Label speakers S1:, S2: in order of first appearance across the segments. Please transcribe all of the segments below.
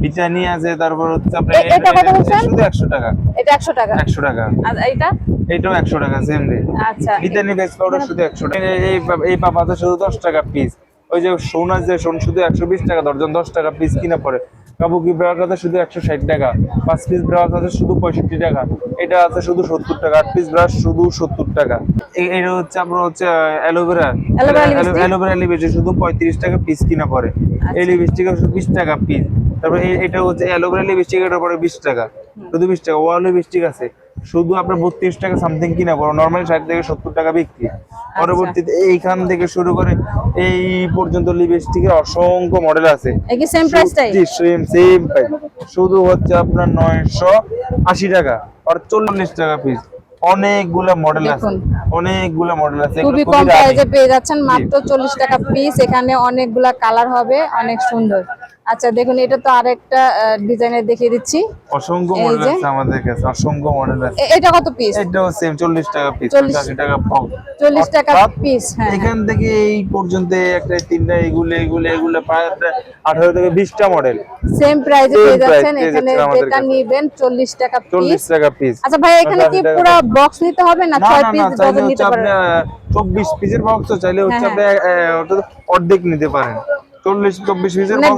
S1: বিটানি আছে তারপর হচ্ছে আপনার
S2: এ- এটা কত বলছেন?
S1: শুধু একশো টাকা।
S2: এটা টাকা।
S1: একশো টাকা।
S2: আর এইটা?
S1: এটাও একশো টাকা সেম রেট
S2: আচ্ছা।
S1: বিটানি ফেস পাউডার শুধু টাকা। এই- এই পাপাতে শুধু দশ টাকা পিস ওই যে সোন আছে সোন শুধু একশো বিশ টাকা দর্জন দশ টাকা পিস কিনা পড়ে কাবুকি ব্রাশ আছে? শুধু একশো ষাট টাকা। পাঁচ পিস ব্রাশ আছে শুধু পঁয়ষট্টি টাকা। এটা আছে শুধু সত্তর টাকা। আট পিস ব্রাশ শুধু সত্তর টাকা। এটা হচ্ছে আপনার হচ্ছে অ্যালোভেরা? অ্যালোভেরা লিপস্টিক শুধু পঁয়ত্রিশ টাকা পিস কিনা পরে এই শুধু বিশ টাকা পিস তারপরে এটা হচ্ছে অ্যালোভেরা লিপস্টিক এটার পরে বিশ টাকা। শুধু বিশ টাকা। ওয়াল লিপস্টিক আছে। শুধু আপনার বত্রিশ টাকা সামথিং কিনা পড়ো নর্মালি ষাট থেকে সত্তর টাকা বিক্রি। পরবর্তীতে এইখান থেকে শুরু করে এই পর্যন্ত লিপস্টিকের অসংখ্য মডেল আছে।
S2: সেম
S1: সেম সেম প্রাইস শুধু হচ্ছে আপনার নয়শো আশি টাকা আর চল্লিশ টাকা পিস অনেকগুলা মডেল আছে। অনেকগুলা মডেল আছে
S2: খুবই কম। প্রাইসে পেয়ে যাচ্ছেন মাত্র চল্লিশ টাকা পিস এখানে অনেকগুলা কালার হবে অনেক সুন্দর। আচ্ছা দেখুন এটা তো আরেকটা ডিজাইনের দেখিয়ে দিচ্ছি।
S1: অসংখ্য মডেল। আছে আমাদের কাছে অসংখ্য মডেল আছে।
S2: এটা কত পিস
S1: এটাও সেম চল্লিশ টাকা পিস
S2: 40
S1: টাকা পাও
S2: চল্লিশ টাকা পিস হ্যাঁ
S1: এখান থেকে এই পর্যন্ত একটা তিনটা এগুলো এগুলো এগুলো প্রায় আপনার আঠারো থেকে বিশটা মডেল
S2: সেম প্রাইসে পেয়ে যাচ্ছেন এখানে যেটা। নিবেন চল্লিশ টাকা
S1: চল্লিশ
S2: পিস
S1: টাকা পিস
S2: আচ্ছা ভাই এখানে কি পুরো বক্স নিতে হবে না
S1: না
S2: ছয় পিস
S1: না
S2: ডজন নিতে
S1: আপনি
S2: পারবেন
S1: চব্বিশ পিসের বক্স চাইলে হচ্ছে
S2: হ্যাঁ,
S1: আপনি আহ, অর্ধেক নিতে পারেন। চল্লিশ চব্বিশ পিসের
S2: মানে।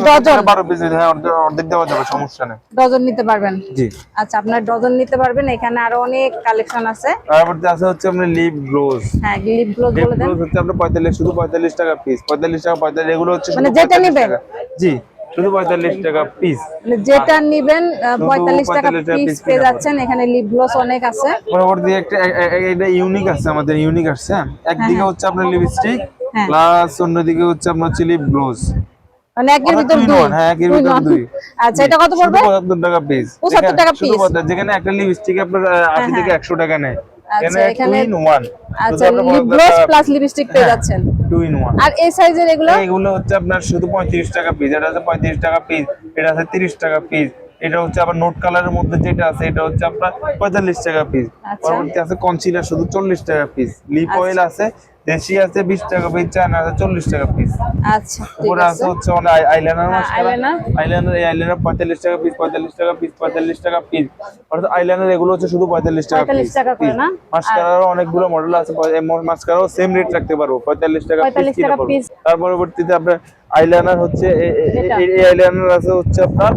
S1: বারো পিস হ্যাঁ অর্ধেক- অর্ধেক দেওয়া যাবে সমস্যা নেই।
S2: ডজন নিতে পারবেন।
S1: জি।
S2: আচ্ছা আপনার ডজন নিতে পারবেন। এখানে আরও অনেক কালেকশন আছে।
S1: তারপরে আছে হচ্ছে আপনার লিপ গ্লোজ
S2: হ্যাঁ লিপ গ্লোজ বলে দেন।
S1: হচ্ছে আপনার পঁয়তাল্লিশ শুধু পঁয়তাল্লিশ টাকা পিস পঁয়তাল্লিশ টাকা পঁয়তাল্লিশ এগুলো হচ্ছে
S2: মানে যেটা
S1: 45। জি শুধু পঁয়তাল্লিশ টাকা পিস
S2: মানে যেটা নিবেন টাকা
S1: 45 টাকা
S2: পিস পেয়ে যাচ্ছেন। এখানে লিপ গ্লোস অনেক আছে।
S1: পরবর্তী একটা এটা ইউনিক আছে আমাদের ইউনিক আসছে হ্যাঁ? একদিকে হচ্ছে আপনার লিপস্টিক
S2: হ্যাঁ।
S1: প্লাস অন্যদিকে হচ্ছে আপনার হচ্ছে লিপ গ্লোজ
S2: মানে একের ভিতর
S1: দুই
S2: দুই।
S1: হ্যাঁ, একের ভিতর দুই।
S2: আচ্ছা এটা কত পড়বে?
S1: 75 টাকা পিস
S2: 75 টাকা piece।
S1: যেখানে একটা লিপস্টিক আপনার আহ, 80 থেকে 100 টাকা নেয়।
S2: আচ্ছা,
S1: এখানে
S2: এখানে-
S1: টু ইন ওয়ান
S2: আচ্ছা লিপ গ্লোস প্লাস লিপস্টিক পেয়ে যাচ্ছেন।
S1: টু ইন ওয়ান
S2: আর এই সাইজের এগুলো?
S1: এগুলো হচ্ছে আপনার শুধু 35 টাকা পিস এটা হচ্ছে 35 টাকা পিস এটা আছে 30 টাকা পিস এটা হচ্ছে আবার নোট কালারের মধ্যে যেটা আছে এটা হচ্ছে আপনার 45 টাকা পিস। পরবর্তী আছে কনসিলার শুধু 40 টাকা পিস লিপ অয়েল আছে দেশি আছে 20 টাকা পিস চায়না আছে 40 টাকা পিস
S2: আচ্ছা আছে।
S1: হচ্ছে আইলাইনার মাস্কারা আইলাইনার এই আইলাইনার 45 টাকা পিস 45 টাকা পিস 45 টাকা পিস অর্থাৎ আইলাইনার এগুলো হচ্ছে শুধু 45 টাকা
S2: 45
S1: পিস
S2: টাকা করে না?
S1: মাস্কারারও অনেকগুলো মডেল আছে মাস্কারাও সেম রেট রাখতে পারব 45 টাকা পিস
S2: 45
S1: কিনে
S2: টাকা
S1: পড়বে
S2: piece।
S1: তার পরবর্তীতে আপনার আইলাইনার হচ্ছে এই আইলাইনার আছে হচ্ছে আপনার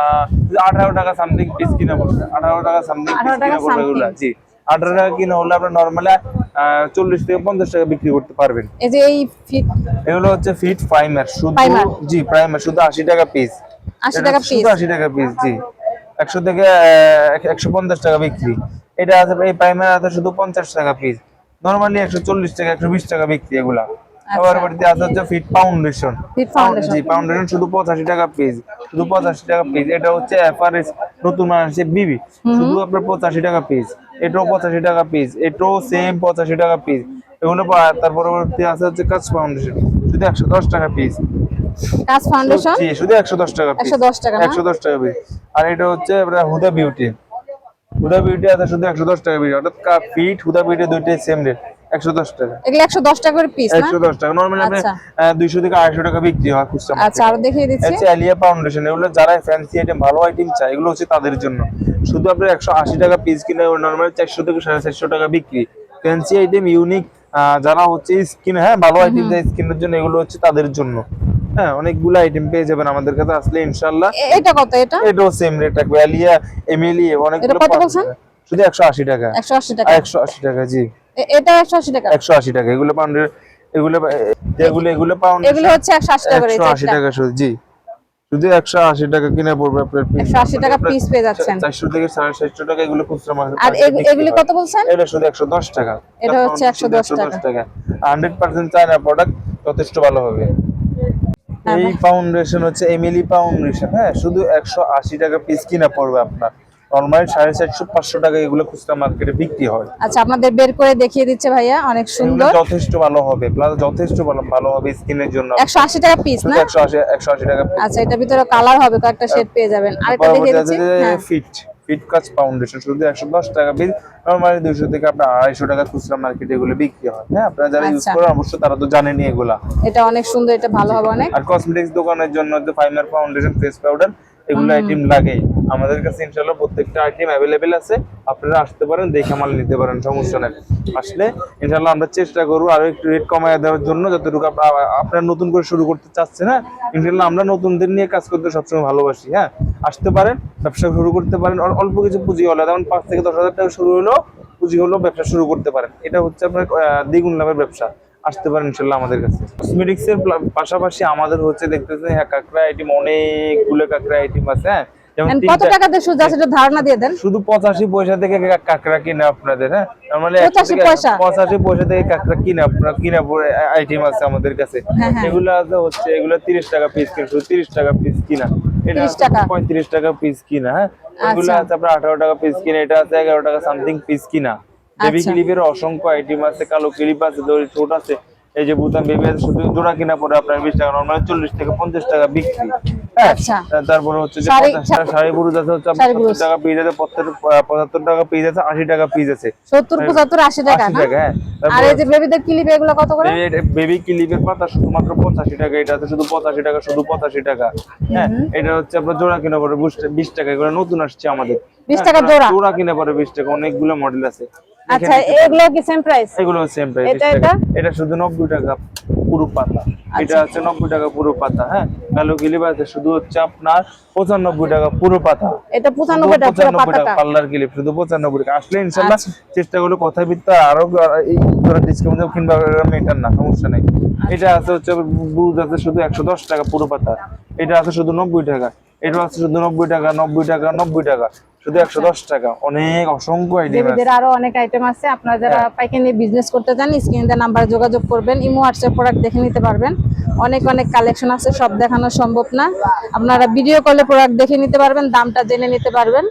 S1: আহ, 18 টাকা সামথিং পিস কিনা পড়বে 18 টাকা সামথিং পিস
S2: টাকা
S1: কিনা পড়বে জি। 18 টাকা কিনা হলে আপনি নরমালি 40 থেকে 50 টাকা বিক্রি করতে পারবেন।
S2: এই যে এই ফিট
S1: এগুলো হচ্ছে ফিট প্রাইমার শুধু। জি প্রাইমার শুধু 80 টাকা পিস
S2: 80 টাকা পিস
S1: শুধু 80 টাকা পিস জি। 100 থেকে আহ, 150 টাকা বিক্রি। এটা আছে এই প্রাইমার আছে শুধু 50 টাকা পিস নরমালি 140 টাকা 120 টাকা বিক্রি এগুলা। আবার বাড়িতে আছে হচ্ছে ফিট ফাউন্ডেশন
S2: foundation।
S1: জি ফাউন্ডেশন শুধু 85 টাকা পিস শুধু 85 টাকা পিস এটা হচ্ছে এফআরএস নতুন মানুষের বিবি শুধু আপনার 85 টাকা পিস এটাও 85 টাকা পিস এটাও সেম 85 টাকা পিস এগুলো তার পরবর্তী আছে হচ্ছে কাজ ফাউন্ডেশন শুধু 110 টাকা পিস
S2: কাজ ফাউন্ডেশন
S1: জি শুধু 110 টাকা পিস
S2: 110 টাকা না?
S1: 110 টাকা পিস আর এটা হচ্ছে আপনার হুদা বিউটি হুদা বিউটি আছে শুধু 110 টাকা পিস অর্থাৎ ফিট হুদা বিউটি দুইটাই সেম রেট 110 টাকা।
S2: এগুলো 110 টাকা করে পিস না?
S1: 110 টাকা। নরমালি আপনি
S2: আচ্ছা।
S1: 200 থেকে 250 টাকা বিক্রি হয় খুচরা
S2: আচ্ছা আরও দেখিয়ে দিচ্ছি।
S1: হচ্ছে আলিয়া ফাউন্ডেশন এগুলো যারা ফ্যান্সি আইটেম ভালো আইটেম চায় এগুলো হচ্ছে তাদের জন্য। শুধু টাকা পিস কিনে নর্মাল থেকে সাড়ে চারশো টাকা বিক্রি। ফ্যান্সি আইটেম ইউনিক যারা হচ্ছে স্কিন হ্যাঁ ভালো আইটেম চায় স্কিনের জন্য এগুলো হচ্ছে তাদের জন্য। হ্যাঁ অনেকগুলো আইটেম পেয়ে যাবেন আমাদের কাছে আসলে ইনশাল্লাহ
S2: এটা কত এটা?
S1: এটাও সেম রেট আলিয়া এমিলি অনেকগুলো
S2: কত বলছেন?
S1: শুধু একশো আশি টাকা।
S2: 180 টাকা।
S1: একশো আশি টাকা জি।
S2: এটা 180 টাকা।
S1: একশো আশি টাকা। এগুলো পাউন্ডের এগুলো এগুলো এগুলো পাউন্ড
S2: এগুলো হচ্ছে 180 টাকা করে এই
S1: একশো আশি
S2: চারটা।
S1: টাকা শুধু জি। শুধু একশো আশি টাকা কিনে পড়বে আপনার piece।
S2: 180 টাকা piece পেয়ে যাচ্ছেন।
S1: চারশো থেকে সাড়ে চারশো টাকা এগুলো খুচরা মার্কেট
S2: আর এগ- এগুলি কত বলছেন?
S1: এটা শুধু একশো দশ টাকা।
S2: এটা হচ্ছে 110 টাকা।
S1: হান্ড্রেড পার্সেন্ট চায়না প্রোডাক্ট যথেষ্ট ভালো হবে। এই ফাউন্ডেশন হচ্ছে এমিলি ফাউন্ডেশন হ্যাঁ শুধু একশো আশি টাকা পিস কিনা পড়বে আপনার। নর্মালি সাড়ে চারশো পাঁচশো টাকা এগুলো খুচরা মার্কেটে বিক্রি হয়।
S2: আচ্ছা আপনাদের বের করে দেখিয়ে দিচ্ছে ভাইয়া অনেক সুন্দর।
S1: যথেষ্ট ভালো হবে প্লাস যথেষ্ট ভালো হবে স্কিনের জন্য।
S2: 180 টাকা পিস না?
S1: একশো আশি একশো আশি টাকা
S2: আচ্ছা ভিতরে কালার হবে কয়েকটা শেড পেয়ে যাবেন। আরেকটা দেখিয়ে দিচ্ছি।
S1: ফিট ফিট কাজ ফাউন্ডেশন শুধু একশো দশ টাকা বিল নর্মালি দুইশো থেকে আপনার আড়াইশো টাকা খুচরা মার্কেটে এগুলো বিক্রি হয়। হ্যাঁ আপনারা যারা ইউজ
S2: আচ্ছা।
S1: করেন অবশ্যই তারা তো জানেনি এগুলা।
S2: এটা অনেক সুন্দর এটা ভালো হবে অনেক।
S1: আর কসমেটিক্স দোকানের জন্য যে ফাইমার ফাউন্ডেশন ফেস পাউডার এগুলো আইটেম লাগে আমাদের কাছে ইনশাল্লাহ প্রত্যেকটা আইটেম অ্যাভেলেবেল আছে। আপনারা আসতে পারেন দেখে মাল নিতে পারেন সমস্যা নেই। আসলে ইনশাল্লাহ আমরা চেষ্টা করব আরও একটু রেট কমায় দেওয়ার জন্য যতটুকু আপ- আপনারা নতুন করে শুরু করতে চাচ্ছে না ইনশাল্লাহ আমরা নতুনদের নিয়ে কাজ করতে সবসময় ভালোবাসি হ্যাঁ? আসতে পারেন ব্যবসা শুরু করতে পারেন। অল- অল্প কিছু পুঁজি হলো যেমন পাঁচ থেকে দশ হাজার টাকা শুরু হলো পুঁজি হলো ব্যবসা শুরু করতে পারেন। এটা হচ্ছে আপনার দ্বিগুণ লাভের ব্যবসা। আসতে পারেন ইনশাল্লাহ আমাদের কাছে কসমেটিক্স এর পাশাপাশি আমাদের হচ্ছে দেখতেছেন হ্যাঁ কাঁকড়া আইটেম অনেকগুলো কাঁকড়া আইটেম আছে হ্যাঁ
S2: কত টাকা দিয়ে শুধু সেটা ধারণা দিয়ে দেন
S1: শুধু পঁচাশি পয়সা থেকে কা- কাঁকড়া কিনে আপনাদের হ্যাঁ
S2: 85 পয়সা?
S1: পঁচাশি পয়সা থেকে কাঁকড়া কিনে আপনার কিনা আইটেম আছে আমাদের কাছে
S2: হ্যাঁ, হ্যাঁ।
S1: এগুলো আছে হচ্ছে এগুলো তিরিশ টাকা পিস কিনা শুধু তিরিশ টাকা পিস কিনা এটা
S2: 30 টাকা?
S1: পঁয়ত্রিশ টাকা পিস কিনা হ্যাঁ এগুলো
S2: আচ্ছা।
S1: আছে আপনার আঠারো টাকা পিস কিনা এটা আছে এগারো টাকা সামথিং পিস কিনা বেবি
S2: আচ্ছা।
S1: ক্লিপের অসংখ্য আইটেম আছে কালো ক্লিপ আছে দড়ি ছোট আছে। এই যে বুতাম বেবি আছে শুধু জোড়া কিনা পরে আপনার বিশ টাকা নর্মালি চল্লিশ থেকে পঞ্চাশ টাকা বিক্রি। হ্যাঁ
S2: আচ্ছা।
S1: তারপরে হচ্ছে যে
S2: শাড়ি-
S1: বুরুজ আছে হচ্ছে। সত্তর টাকা পিস আছে পঁচাত্তর টাকা পিস আছে আশি টাকা পিস আছে।
S2: সত্তর পঁচাত্তর আশি টাকা
S1: হ্যাঁ।
S2: আর এই যে বেবিদের ক্লিপ এগুলো কত করে?
S1: বেবি ক্লিপের পাতা শুধুমাত্র পঁচাশি টাকা এটা আছে শুধু পঁচাশি টাকা শুধু পঁচাশি টাকা। হ্যাঁ এটা হচ্ছে আপনার জোড়া কিনা পরে বিশ টাকা এগুলো নতুন আসছে আমাদের।
S2: 20
S1: হ্যাঁ,
S2: টাকা জোড়া?
S1: জোড়া কিনা পরে বিশ টাকা অনেকগুলো মডেল আছে।
S2: আচ্ছা এগুলো কি সেম প্রাইস
S1: এগুলো সেম প্রাইস
S2: এটা, এটা?
S1: এটা শুধু নব্বই টাকা পুরো পাতা। এটা
S2: আচ্ছা।
S1: হচ্ছে নব্বই টাকা পুরো পাতা হ্যাঁ? কালো আছে শুধু হচ্ছে আপনার পঁচানব্বই টাকা পুরো পাতা।
S2: এটা পঁচানব্বই টাকা পুরো পাতাটা?
S1: পার্লার ক্লিপ শুধু পঁচানব্বই টাকা। আসলে ইনশাল্লাহ
S2: আচ্ছা।
S1: চেষ্টা করলে কথা বিত্তা আরও এই ধরনের ডিসকাউন্ট কিংবা মেটার না সমস্যা নাই। এটা আছে হচ্ছে বুজ আছে শুধু একশো দশ টাকা পুরো পাতা। এটা আছে শুধু নব্বই টাকা। এটা আছে শুধু নব্বই টাকা নব্বই টাকা নব্বই টাকা। শুধু একশো দশ টাকা। অনেক অসংখ্য আইটেম
S2: বেবিদের আরও অনেক আইটেম আছে। আপনারা যারা
S1: হ্যাঁ।
S2: পাইকারি বিজনেস করতে চান স্ক্রিনে নাম্বারে যোগাযোগ করবেন ইমো হোয়াটসঅ্যাপ প্রোডাক্ট দেখে নিতে পারবেন। অনেক অনেক কালেকশন আছে সব দেখানো সম্ভব না। আপনারা ভিডিও কলে প্রোডাক্ট দেখে নিতে পারবেন দামটা জেনে নিতে পারবেন।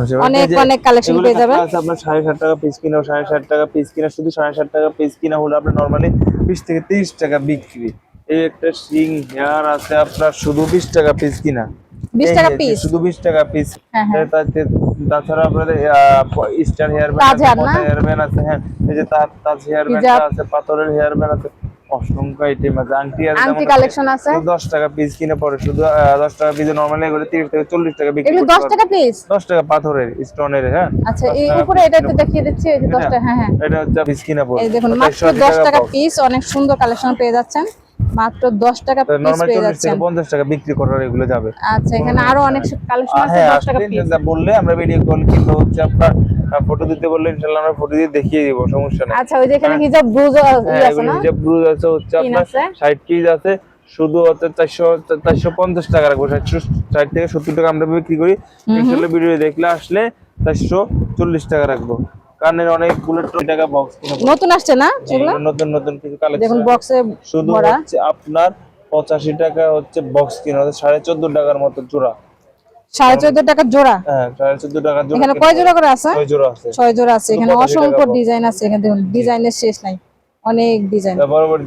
S1: আচ্ছা,
S2: অনেক অনেক
S1: কালেকশন
S2: পেয়ে যাবেন।
S1: আপনার সাড়ে ষাট টাকা পিস কিনা সাড়ে ষাট টাকা পিস কিনা শুধু সাড়ে ষাট টাকা পিস কিনা হলে আপনার নর্মালি বিশ থেকে তিরিশ টাকা বিক্রি। এই একটা শিং হেয়ার আছে আপনার শুধু বিশ টাকা পিস কিনা?
S2: 20 টাকা
S1: শুধু বিশ টাকা পিস
S2: হ্যাঁ, হ্যাঁ।
S1: তাছাড়া আপনাদের হেয়ার? হেয়ার ব্যান্ড আছে হ্যাঁ। এই যে তাজ তাজ হেয়ার ব্যান্ড আছে পাথরের হেয়ার ব্যান্ড আছে। অসংখ্য আইটেম আছে। আংটি আছে
S2: আংটি
S1: যেমন
S2: কালেকশন আছে?
S1: শুধু দশ টাকা পিস কিনে পরে শুধু আহ, দশ টাকা পিস নর্মালি এগুলো তিরিশ থেকে চল্লিশ টাকা বিক্রি
S2: টাকা পিস
S1: দশ টাকা পাথরের স্টোনের হ্যাঁ।
S2: আচ্ছা এই উপরে এটা একটু দেখিয়ে দিচ্ছি এই যে দশ টাকা হ্যাঁ হ্যাঁ।
S1: এটা হচ্ছে পিস কিনা পড়বে
S2: এই দেখুন মাত্র দশ টাকা পিস অনেক সুন্দর কালেকশন পেয়ে যাচ্ছেন। মাত্র দশ টাকা পিস
S1: নর্মাল
S2: পেয়ে যাচ্ছেন।
S1: থেকে পঞ্চাশ টাকা বিক্রি করার এগুলো যাবে।
S2: আচ্ছা এখানে আরও অনেক কালেকশন আছে
S1: হ্যাঁ
S2: দশ টাকা পিস
S1: বললে আমরা ভিডিও কল কিংবা হচ্ছে আপনার ফটো দিতে বললে ইনশাল্লাহ আমরা ফটো দিয়ে দেখিয়ে দিব সমস্যা নেই।
S2: আচ্ছা ওই যে এখানে হিজাব ব্রুজ
S1: হ্যাঁ
S2: আছে না?
S1: যে ব্রুজ আছে হচ্ছে আপনার
S2: আছে?
S1: ষাট কেজি আছে শুধু চারশো চারশো পঞ্চাশ টাকা রাখব ষাটশো ষাট থেকে সত্তর টাকা আমরা বিক্রি করি। ভিডিও দেখলে আসলে চারশো চল্লিশ টাকা রাখব। কারণের অনেকগুলো টাকা বক্স
S2: নতুন আসছে না
S1: নতুন নতুন কিছু
S2: দেখুন
S1: কালেকশন
S2: বক্সে
S1: শুধু হচ্ছে আপনার পঁচাশি টাকা হচ্ছে বক্স কিনা সাড়ে টাকার মতো জোড়া।
S2: সাড়ে চোদ্দ টাকা জোড়া?
S1: হ্যাঁ সাড়ে চোদ্দ টাকার জোড়া
S2: এখানে কয় জোড়া করে আছে?
S1: ছয় জোড়া আছে।
S2: ছয় জোড়া আছে এখানে অসংখ্য ডিজাইন আছে এখানে দেখুন ডিজাইনের শেষ নাই অনেক ডিজাইন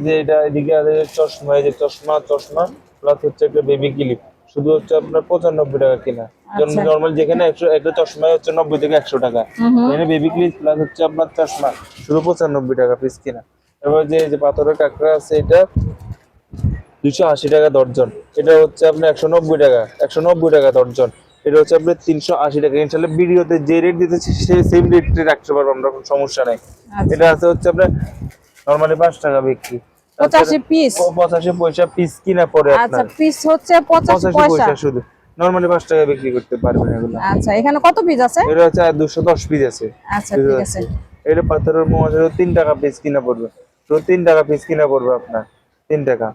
S1: যে এটা এদিকে আছে চশমা এই যে চশমা চশমা প্লাস হচ্ছে একটা বেবি ক্লিপ শুধু হচ্ছে আপনার পঁচানব্বই টাকা কিনা। নর্মাল যেখানে একশো একটা চশমায় হচ্ছে নব্বই থেকে একশো টাকা। এখানে বেবি ক্লিপ প্লাস হচ্ছে আপনার চশমা শুধু পঁচানব্বই টাকা পিস কিনা। এবার যে যে পাথরের কাঁকড়া আছে এটা দুশো আশি টাকা দর্জন। এটা হচ্ছে আপনার একশো নব্বই টাকা একশো নব্বই টাকা দর্জন। এটা হচ্ছে আপনার তিনশো আশি টাকা। ইনশাল্লাহ ভিডিওতে যে রেট দিতেছি সেই সেম রেটে রাখতে পারব আমরা কোনো সমস্যা নাই।
S2: আচ্ছা।
S1: এটা আছে হচ্ছে আপনার নর্মালি পাঁচ টাকা বিক্রি।
S2: পঁচাশি পিস
S1: পঁচাশি পয়সা পিস কিনা পরে
S2: আচ্ছা পিস হচ্ছে পঁচাশি পয়সা
S1: শুধু। নর্মালি পাঁচ টাকা বিক্রি করতে পারবেন এগুলো।
S2: আচ্ছা এখানে কত পিস আছে?
S1: এটা দুশো দশ পিস আছে।
S2: আচ্ছা ঠিক আছে।
S1: এটা পাথরের মোয়া 3 টাকা পিস কিনা পড়বে। তো তিন টাকা পিস কিনা পড়বে আপনার। 3 টাকা।